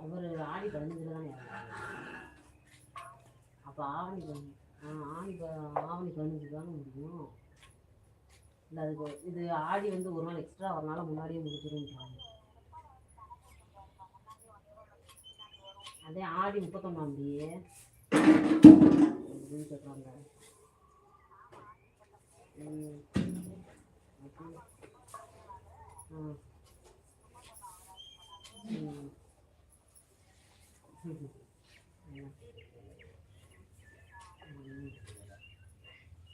அவர் ஆடி பதினஞ்சில் தான் இறந்தாங்க அப்போ ஆவணி பதினஞ்சு ஆ ஆணி ப- ஆவணி பதினஞ்சு தானே முடியும். இல்லை அதுக்கு இது ஆடி வந்து ஒரு நாள் எக்ஸ்ட்ரா ஒரு நாள் முன்னாடியே முடிச்சிருன்றாங்க அதே ஆடி முப்பத்தொன்னாந்தேதி அப்படின்னு சொல்கிறாங்க ம். ஆ ம் ம். ம்.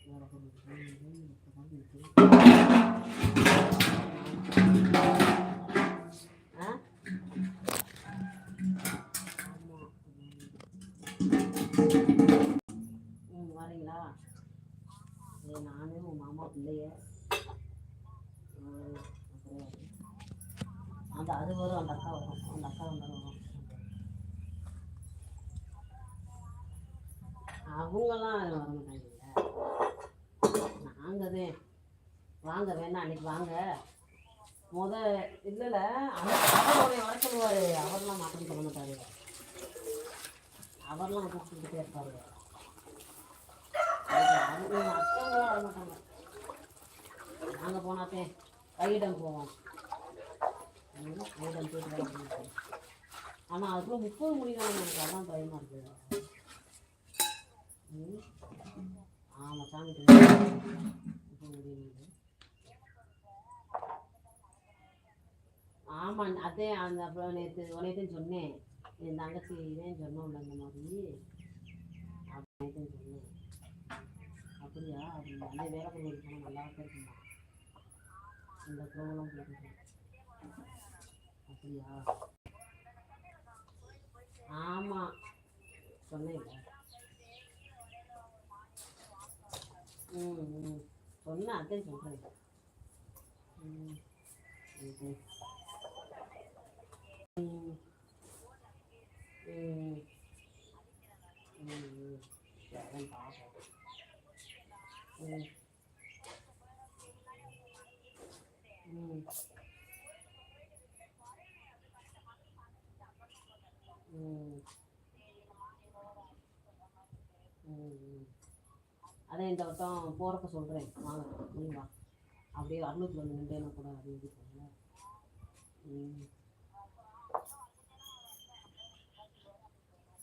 வேற கொஞ்சம் ஆ ஆமா. ம் வரீங்களா ஏ நானே உன் மாமா பிள்ளைய அப்புறம் அந்த அது வரும் அந்த அக்கா வரும் அந்த அக்கா வந்தாலும் வரும் அவங்கெல்லாம் வர மாட்டாங்கல்ல நாங்கள் வாங்க வேணாம் அன்னைக்கு வாங்க. முத இல்லைல்ல அந்த அவருடைய வர சொல்லுவார். அவர்லாம் மாற்றம் சொல்ல மாட்டாரு. அவர்லாம் கூப்பிட்டுக்கிட்டே இருப்பார். அவங்க மற்றவங்களாம் வர மாட்டாங்க. நாங்கள் போனாத்தே கையிடம் போவோம். கையிடம் போயிட்டு ஆனால் அதுக்குள்ள முப்பது முடியணும் எனக்கு அதான் பயமாக இருக்குது ம். ஆமாம் சாமி ஆமாம் அதே அந்த அப்புறம் நேற்று உனையத்தையும் சொன்னேன். என் தங்கச்சி இதே சொன்னோம்ல அந்த மாதிரி. அப்படின்னு சொன்னேன். அப்படியா? அப்படி அந்த வேலை பண்ணி போனால் நல்லா இருக்குமா? இந்த ப்ரோக்ராம் போட்டு அப்படியா? ஆமாம் சொன்னேன் ம் ம் அதான் சொல்கிறேன் ம். அதே இந்த வட்டம் போகிறப்ப சொல்கிறேன் வாங்க நீ வா. அப்படியே அருளூத்தில் வந்து நின்றேன்னா கூட அது இது பண்ணுங்க ம்.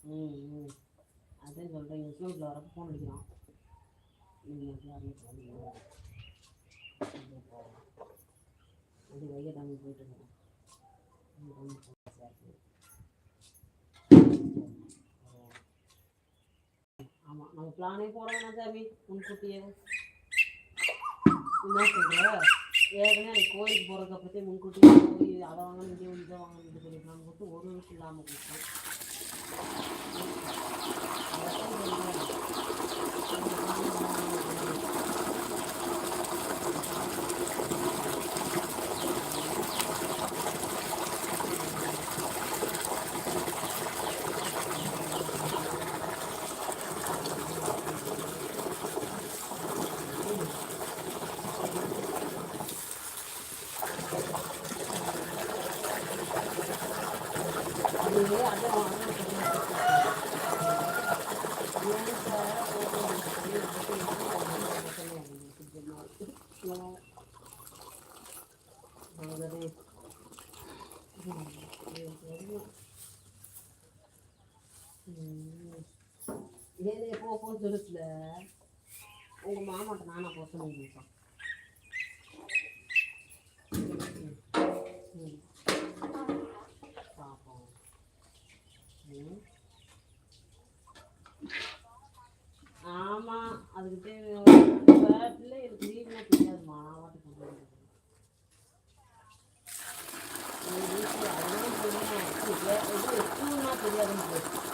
ம் ம். அதான் சொல்கிறேன் இஸ்லாமில் வரப்போ ஃபோன் அடிக்கிறான். நீங்கள் அப்படியே அருளூத்தில் வந்து நில்லுங்க. அப்படியே போகலாம் அப்படியே வைகை டேமுக்கு போயிட்டு இருக்கோம் ஆமாம் நம்ம பிளானே போட வேணாம் சாமி முன்கூட்டியே என்ன சொல்கிற ஏற்கனவே அந்த கோயிலுக்கு போகிறத பற்றி முன்கூட்டியே போய் அதை வாங்கணும் இங்கே இதை வாங்கணும் இது பண்ணிக்கலாம் போட்டு ஒரு விஷயம் இல்லாமல் கொடுத்தோம் Yere popo dürüstler. Oğlum ama bana kosun yiyecek. 对就是那直接的毛衣